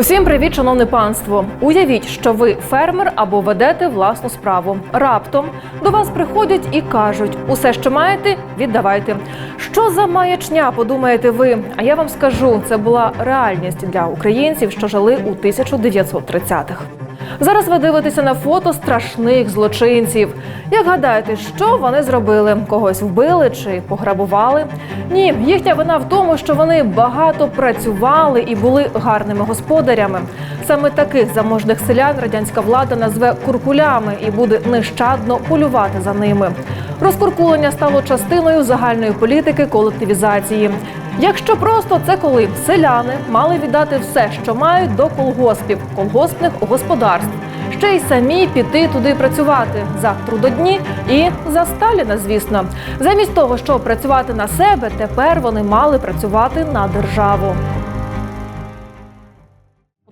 Усім привіт, шановне панство! Уявіть, що ви фермер або ведете власну справу. Раптом до вас приходять і кажуть: усе, що маєте, віддавайте. Що за маячня, подумаєте ви? А я вам скажу, це була реальність для українців, що жили у 1930-х. Зараз ви дивитеся на фото страшних злочинців. Як гадаєте, що вони зробили? Когось вбили чи пограбували? Ні, їхня вина в тому, що вони багато працювали і були гарними господарями. Саме таких заможних селян радянська влада назве куркулями і буде нещадно полювати за ними. Розкуркулення стало частиною загальної політики колективізації. Якщо просто це коли селяни мали віддати все, що мають до колгоспів, колгоспних господарств, ще й самі піти туди працювати за трудодні і за Сталіна, звісно. Замість того, щоб працювати на себе, тепер вони мали працювати на державу.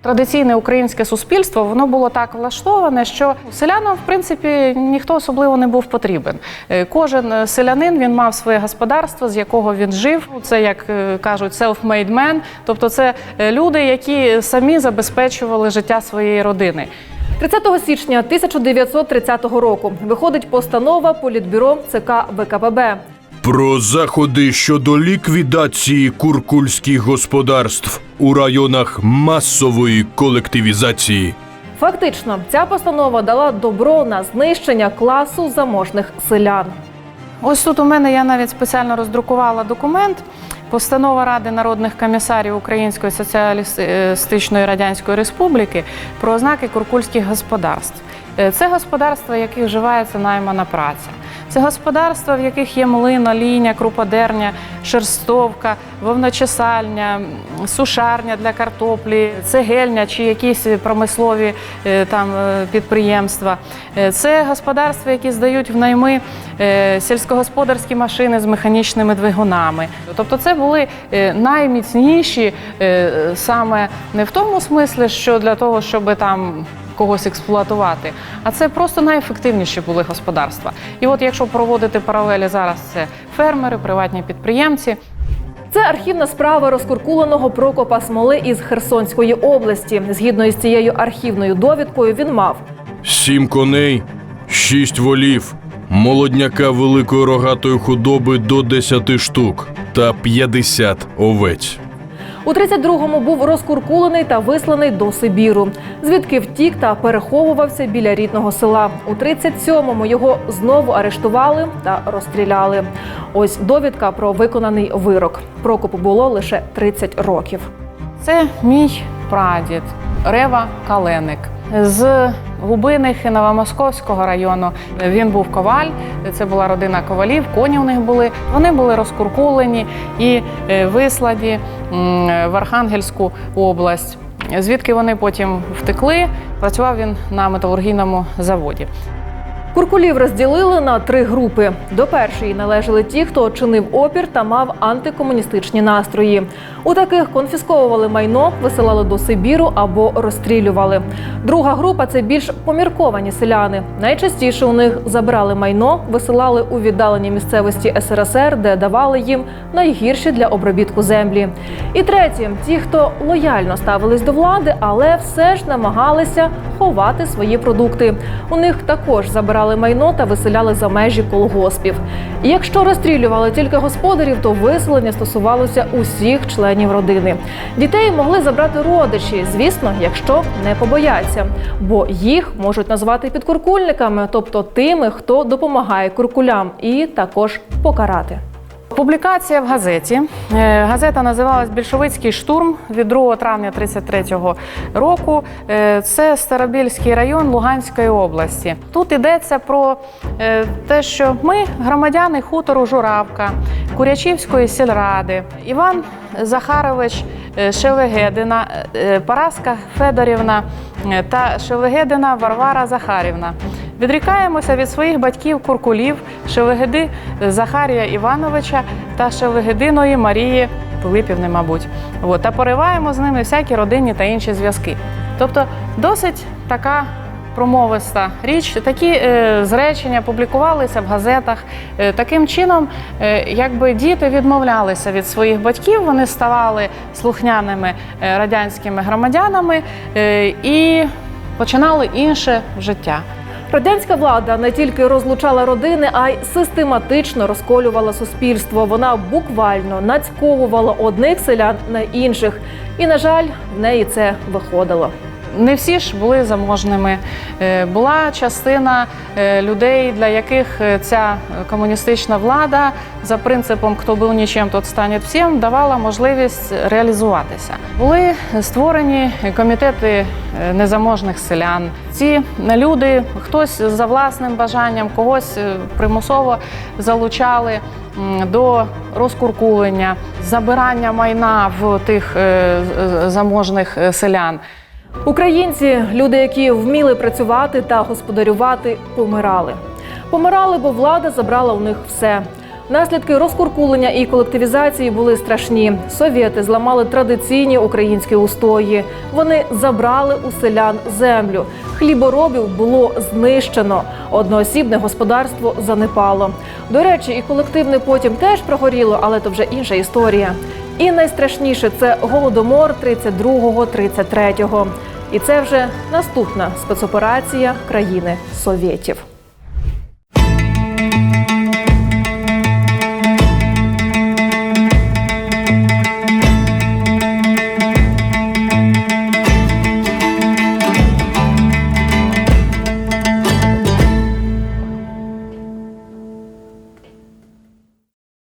Традиційне українське суспільство воно було так влаштоване, що селянам, в принципі, ніхто особливо не був потрібен. Е, Кожен е, селянин він мав своє господарство, з якого він жив. Це як е, кажуть, self-made man, тобто це люди, які самі забезпечували життя своєї родини. 30 січня 1930 року виходить постанова Політбюро ЦК ВКПБ. Про заходи щодо ліквідації куркульських господарств у районах масової колективізації. Фактично, ця постанова дала добро на знищення класу заможних селян. Ось тут у мене я навіть спеціально роздрукувала документ. Постанова Ради народних комісарів Української соціалістичної радянської республіки про ознаки куркульських господарств. Е, Це господарства, в яких вживається наймана праця. Це господарства, в яких є млин, олійня, круподерня, шерстовка, вовночесальня, сушарня для картоплі, цегельня чи якісь промислові е, там е, підприємства. Е, Це господарства, які здають в найми сільськогосподарські машини з механічними двигунами. Тобто, це були найміцніші саме не в тому смислі, що для того, щоб там когось експлуатувати, а це просто найефективніші були господарства. І от якщо проводити паралелі зараз, це фермери, приватні підприємці. Це архівна справа розкуркуленого Прокопа Смоли із Херсонської області. Згідно із цією архівною довідкою, він мав Сім коней, шість волів, молодняка великої рогатої худоби до 10 штук та 50 овець. У 32-му був розкуркулений та висланий до Сибіру, звідки втік та переховувався біля рідного села. У 37-му його знову арештували та розстріляли. Ось довідка про виконаний вирок. Прокопу було лише 30 років. Це мій прадід Рева Каленик з Губиних Новомосковського району. Він був коваль. Це була родина ковалів. Коні у них були. Вони були розкуркулені і е, вислані в Архангельську область. Звідки вони потім втекли? Працював він на металургійному заводі. Куркулів розділили на три групи. До першої належали ті, хто чинив опір та мав антикомуністичні настрої. У таких конфісковували майно, висилали до Сибіру або розстрілювали. Друга група це більш помірковані селяни. Найчастіше у них забрали майно, висилали у віддалені місцевості СРСР, де давали їм найгірші для обробітку землі. І третє ті, хто лояльно ставились до влади, але все ж намагалися ховати свої продукти. У них також забирали майно та виселяли за межі колгоспів. І якщо розстрілювали тільки господарів, то виселення стосувалося усіх членів родини. Дітей могли забрати родичі, звісно, якщо не побояться, бо їх можуть назвати підкуркульниками, тобто тими, хто допомагає куркулям, і також покарати. Публікація в газеті. Е, Газета називалась Більшовицький штурм від 2 травня 33-го року. Е, Це Старобільський район Луганської області. Тут йдеться про е, те, що ми, громадяни хутору Журавка, Курячівської сільради, Іван Захарович Шелегедина, Параска Федорівна та Шелегедина Варвара Захарівна. Відрікаємося від своїх батьків Куркулів, Шелегеди Захарія Івановича та Шелегединої Марії Пилипівни, мабуть. От, та пориваємо з ними всякі родинні та інші зв'язки. Тобто досить така промовиста річ. Такі е, зречення публікувалися в газетах. Е, таким чином, е, якби діти відмовлялися від своїх батьків, вони ставали слухняними е, радянськими громадянами е, і починали інше життя. Радянська влада не тільки розлучала родини, а й систематично розколювала суспільство. Вона буквально нацьковувала одних селян на інших. І, на жаль, в неї це виходило. Не всі ж були заможними. Е, Була частина е, людей, для яких е, ця комуністична влада за принципом хто був нічим, тот стане всім, давала можливість реалізуватися. Були створені комітети незаможних селян. Ці люди, хтось за власним бажанням, когось примусово залучали до розкуркулення, забирання майна в тих заможних селян. Українці, люди, які вміли працювати та господарювати, помирали. Помирали, бо влада забрала у них все. Наслідки розкуркулення і колективізації були страшні. Совєти зламали традиційні українські устої. Вони забрали у селян землю. Хліборобів було знищено. Одноосібне господарство занепало. До речі, і колективне потім теж прогоріло, але то вже інша історія. І найстрашніше це голодомор 32-33-го. І це вже наступна спецоперація країни Совєтів.